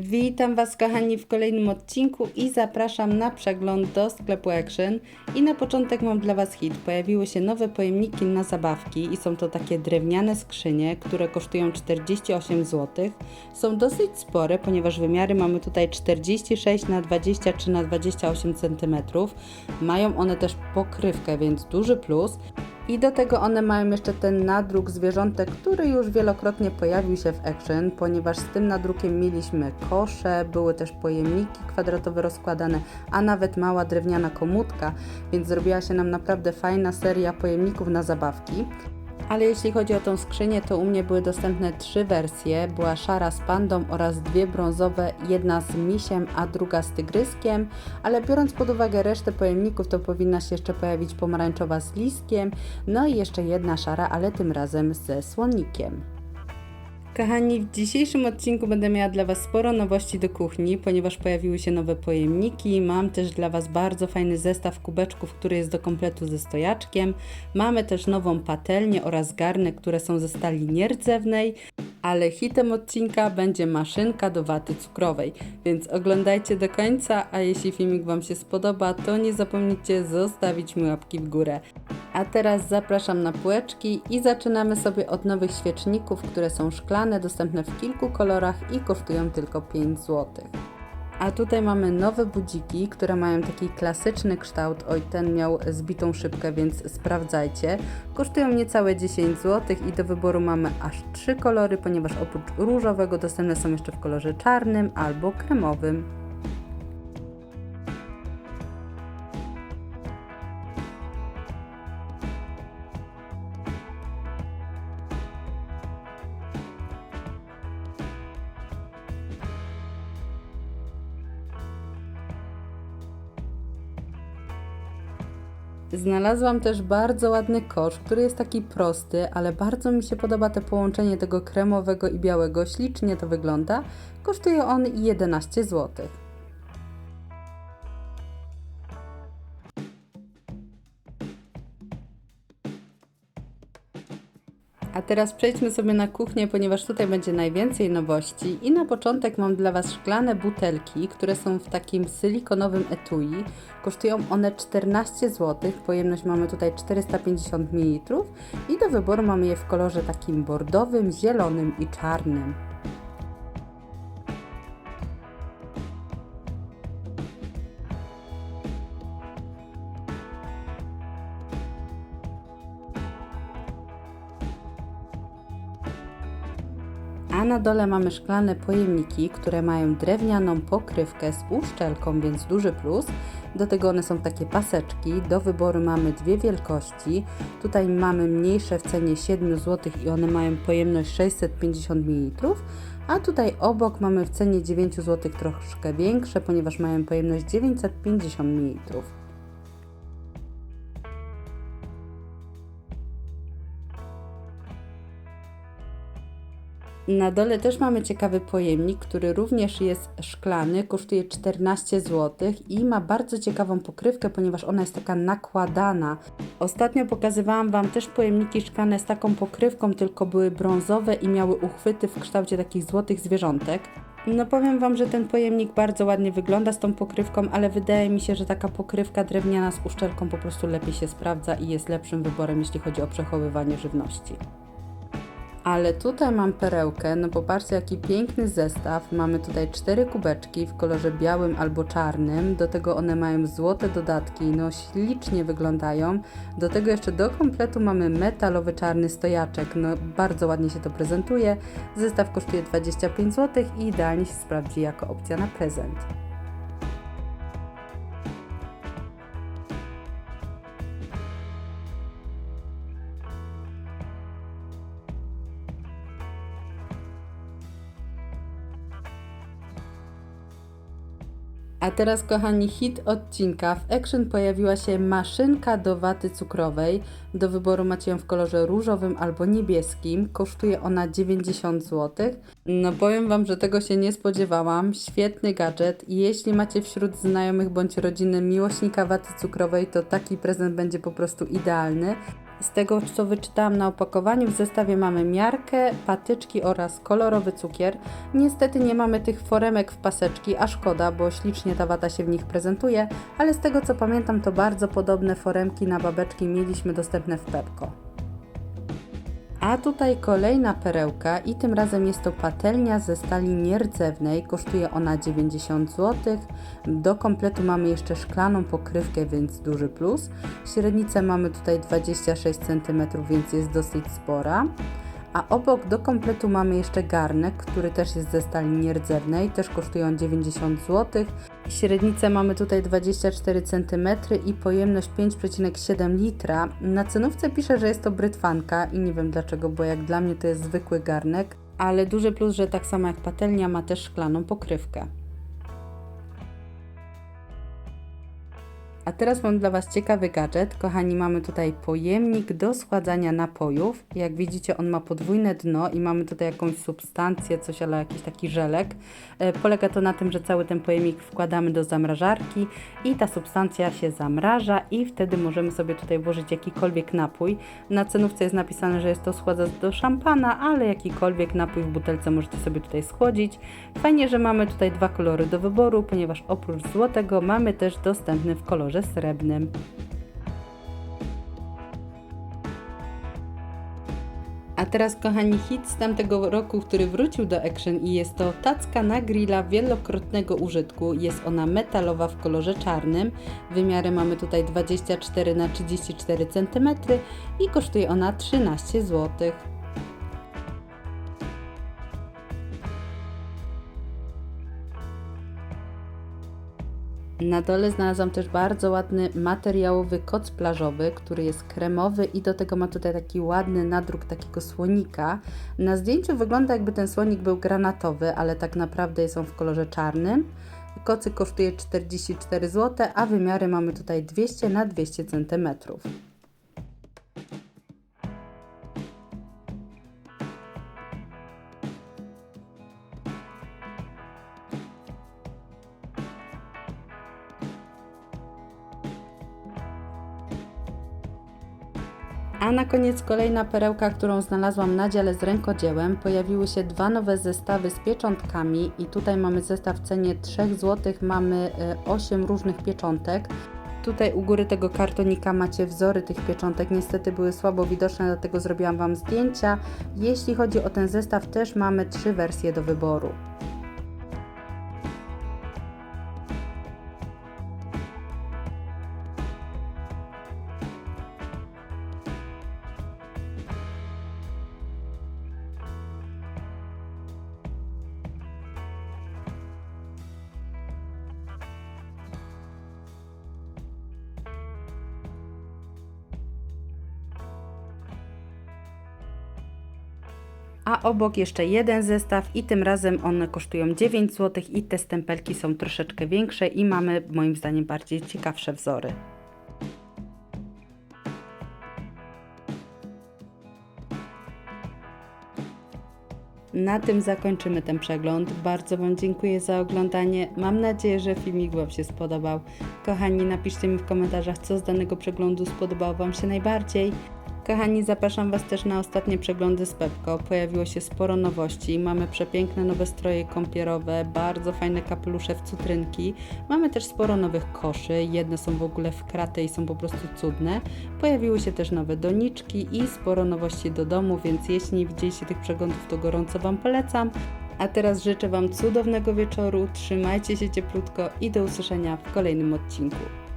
Witam Was kochani w kolejnym odcinku i zapraszam na przegląd do sklepu Action. I na początek mam dla Was hit. Pojawiły się nowe pojemniki na zabawki i są to takie drewniane skrzynie, które kosztują 48 zł. Są dosyć spore, ponieważ wymiary mamy tutaj 46 na 23 na 28 cm. Mają one też pokrywkę, więc duży plus. I do tego one mają jeszcze ten nadruk zwierzątek, który już wielokrotnie pojawił się w Action, ponieważ z tym nadrukiem mieliśmy kosze, były też pojemniki kwadratowe rozkładane, a nawet mała drewniana komódka, więc zrobiła się nam naprawdę fajna seria pojemników na zabawki. Ale jeśli chodzi o tą skrzynię, to u mnie były dostępne trzy wersje. Była szara z pandą oraz dwie brązowe, jedna z misiem, a druga z tygryskiem. Ale biorąc pod uwagę resztę pojemników, to powinna się jeszcze pojawić pomarańczowa z listkiem, no i jeszcze jedna szara, ale tym razem ze słonikiem. Kochani, w dzisiejszym odcinku będę miała dla Was sporo nowości do kuchni, ponieważ pojawiły się nowe pojemniki. Mam też dla Was bardzo fajny zestaw kubeczków, który jest do kompletu ze stojaczkiem. Mamy też nową patelnię oraz garnek, które są ze stali nierdzewnej. Ale hitem odcinka będzie maszynka do waty cukrowej, więc oglądajcie do końca, a jeśli filmik Wam się spodoba, to nie zapomnijcie zostawić mi łapki w górę. A teraz zapraszam na półeczki i zaczynamy sobie od nowych świeczników, które są szklane, dostępne w kilku kolorach i kosztują tylko 5 zł. A tutaj mamy nowe budziki, które mają taki klasyczny kształt. Oj, ten miał zbitą szybkę, więc sprawdzajcie. Kosztują niecałe 10 zł i do wyboru mamy aż 3 kolory, ponieważ oprócz różowego dostępne są jeszcze w kolorze czarnym albo kremowym. Znalazłam też bardzo ładny kosz, który jest taki prosty, ale bardzo mi się podoba to połączenie tego kremowego i białego. Ślicznie to wygląda. Kosztuje on 11 zł. Teraz przejdźmy sobie na kuchnię, ponieważ tutaj będzie najwięcej nowości. I na początek mam dla Was szklane butelki, które są w takim silikonowym etui. Kosztują one 14 zł. Pojemność mamy tutaj 450 ml. I do wyboru mamy je w kolorze takim bordowym, zielonym i czarnym. A na dole mamy szklane pojemniki, które mają drewnianą pokrywkę z uszczelką, więc duży plus. Do tego one są takie paseczki. Do wyboru mamy dwie wielkości. Tutaj mamy mniejsze w cenie 7 zł i one mają pojemność 650 ml. A tutaj obok mamy w cenie 9 zł troszkę większe, ponieważ mają pojemność 950 ml. Na dole też mamy ciekawy pojemnik, który również jest szklany, kosztuje 14 zł i ma bardzo ciekawą pokrywkę, ponieważ ona jest taka nakładana. Ostatnio pokazywałam Wam też pojemniki szklane z taką pokrywką, tylko były brązowe i miały uchwyty w kształcie takich złotych zwierzątek. No powiem Wam, że ten pojemnik bardzo ładnie wygląda z tą pokrywką, ale wydaje mi się, że taka pokrywka drewniana z uszczelką po prostu lepiej się sprawdza i jest lepszym wyborem, jeśli chodzi o przechowywanie żywności. Ale tutaj mam perełkę, no popatrzcie jaki piękny zestaw. Mamy tutaj cztery kubeczki w kolorze białym albo czarnym. Do tego one mają złote dodatki, no ślicznie wyglądają. Do tego jeszcze do kompletu mamy metalowy czarny stojaczek, no bardzo ładnie się to prezentuje. Zestaw kosztuje 25 zł i idealnie się sprawdzi jako opcja na prezent. A teraz, kochani, hit odcinka. W Action pojawiła się maszynka do waty cukrowej. Do wyboru macie ją w kolorze różowym albo niebieskim. Kosztuje ona 90 zł. No powiem Wam, że tego się nie spodziewałam. Świetny gadżet jeśli macie wśród znajomych bądź rodziny miłośnika waty cukrowej, to taki prezent będzie po prostu idealny. Z tego, co wyczytałam na opakowaniu, w zestawie mamy miarkę, patyczki oraz kolorowy cukier. Niestety nie mamy tych foremek w paseczki, a szkoda, bo ślicznie ta wata się w nich prezentuje, ale z tego co pamiętam, to bardzo podobne foremki na babeczki mieliśmy dostępne w Pepko. A tutaj kolejna perełka i tym razem jest to patelnia ze stali nierdzewnej. Kosztuje ona 90 zł. Do kompletu mamy jeszcze szklaną pokrywkę, więc duży plus. Średnicę mamy tutaj 26 cm, więc jest dosyć spora. A obok do kompletu mamy jeszcze garnek, który też jest ze stali nierdzewnej, też kosztują 90 zł. Średnicę mamy tutaj 24 cm i pojemność 5,7 litra. Na cenówce pisze, że jest to brytwanka i nie wiem dlaczego, bo jak dla mnie to jest zwykły garnek, ale duży plus, że tak samo jak patelnia ma też szklaną pokrywkę. A teraz mam dla Was ciekawy gadżet. Kochani, mamy tutaj pojemnik do schładzania napojów. Jak widzicie, on ma podwójne dno i mamy tutaj jakąś substancję, coś ale jakiś taki żelek. E, polega to na tym, że cały ten pojemnik wkładamy do zamrażarki i ta substancja się zamraża i wtedy możemy sobie tutaj włożyć jakikolwiek napój. Na cenówce jest napisane, że jest to schładzacz do szampana, ale jakikolwiek napój w butelce możecie sobie tutaj schłodzić. Fajnie, że mamy tutaj dwa kolory do wyboru, ponieważ oprócz złotego mamy też dostępny w kolorze srebrnym. A teraz, kochani, hit z tamtego roku, który wrócił do Action i jest to tacka na grilla wielokrotnego użytku. Jest ona metalowa w kolorze czarnym. Wymiary mamy tutaj 24 na 34 cm i kosztuje ona 13 zł. Na dole znalazłam też bardzo ładny materiałowy koc plażowy, który jest kremowy i do tego ma tutaj taki ładny nadruk takiego słonika. Na zdjęciu wygląda jakby ten słonik był granatowy, ale tak naprawdę jest on w kolorze czarnym. Kocyk kosztuje 44 zł, a wymiary mamy tutaj 200 na 200 cm. A na koniec kolejna perełka, którą znalazłam na dziale z rękodziełem. Pojawiły się dwa nowe zestawy z pieczątkami i tutaj mamy zestaw w cenie 3 zł, mamy 8 różnych pieczątek. Tutaj u góry tego kartonika macie wzory tych pieczątek, niestety były słabo widoczne, dlatego zrobiłam Wam zdjęcia. Jeśli chodzi o ten zestaw, też mamy trzy wersje do wyboru. A obok jeszcze jeden zestaw i tym razem one kosztują 9 zł i te stempelki są troszeczkę większe i mamy moim zdaniem bardziej ciekawsze wzory. Na tym zakończymy ten przegląd. Bardzo Wam dziękuję za oglądanie. Mam nadzieję, że filmik Wam się spodobał. Kochani, napiszcie mi w komentarzach, co z danego przeglądu spodobało Wam się najbardziej. Kochani, zapraszam Was też na ostatnie przeglądy z Pepko. Pojawiło się sporo nowości. Mamy przepiękne nowe stroje kąpierowe, bardzo fajne kapelusze w cutrynki. Mamy też sporo nowych koszy. Jedne są w ogóle w kratę i są po prostu cudne. Pojawiły się też nowe doniczki i sporo nowości do domu, więc jeśli nie widzieliście tych przeglądów, to gorąco Wam polecam. A teraz życzę Wam cudownego wieczoru, trzymajcie się cieplutko i do usłyszenia w kolejnym odcinku.